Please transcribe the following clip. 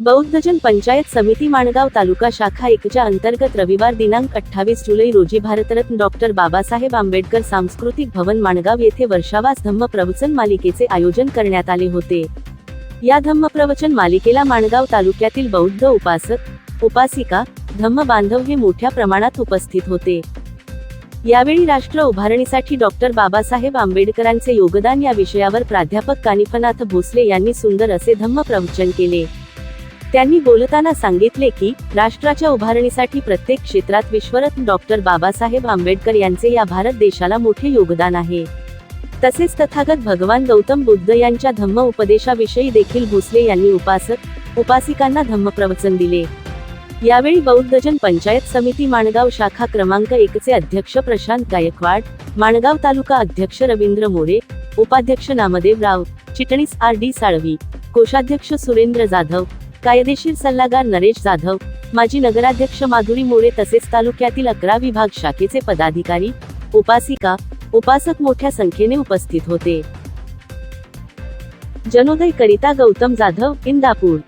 बौद्धजन पंचायत समिती माणगाव तालुका शाखा एकच्या अंतर्गत रविवार दिनांक अठ्ठावीस जुलै रोजी भारतरत्न डॉक्टर बाबासाहेब आंबेडकर सांस्कृतिक भवन माणगाव येथे वर्षावास धम्म प्रवचन मालिकेचे आयोजन करण्यात आले होते. या धम्म प्रवचन मालिकेला माणगाव तालुक्यातील बौद्ध उपासक उपासिका धम्म बांधव हे मोठ्या प्रमाणात उपस्थित होते. यावेळी राष्ट्र उभारणीसाठी डॉक्टर बाबासाहेब आंबेडकरांचे योगदान या विषयावर प्राध्यापक कानिफनाथ भोसले यांनी सुंदर असे धम्म प्रवचन केले. त्यांनी बोलताना सांगितले की राष्ट्राच्या उभारणीसाठी प्रत्येक क्षेत्रात विश्वरत्न डॉक्टर बाबासाहेब आंबेडकर यांचे या भारत देशाला मोठे योगदान आहे. तसेच तथागत भगवान गौतम बुद्ध यांच्या धम्म उपदेशाविषयी देखील भोसले यांनी उपासक उपासिकांना धम्म प्रवचन दिले. यावेळी बौद्धजन पंचायत समिती माणगाव शाखा क्रमांक एकचे अध्यक्ष प्रशांत गायकवाड माणगाव तालुका अध्यक्ष रवींद्र मोरे उपाध्यक्ष नामदेव राव चिटणीस आर डी साळवी कोषाध्यक्ष सुरेंद्र जाधव कायदेशीर सल्लागार नरेश जाधव माजी नगराध्यक्ष माधुरी मोरे तसेच तालुक्यातील अकरा विभाग शाखेचे पदाधिकारी उपासिका उपासक मोठ्या संख्येने उपस्थित होते. जनोदय करिता गौतम जाधव इंदापूर.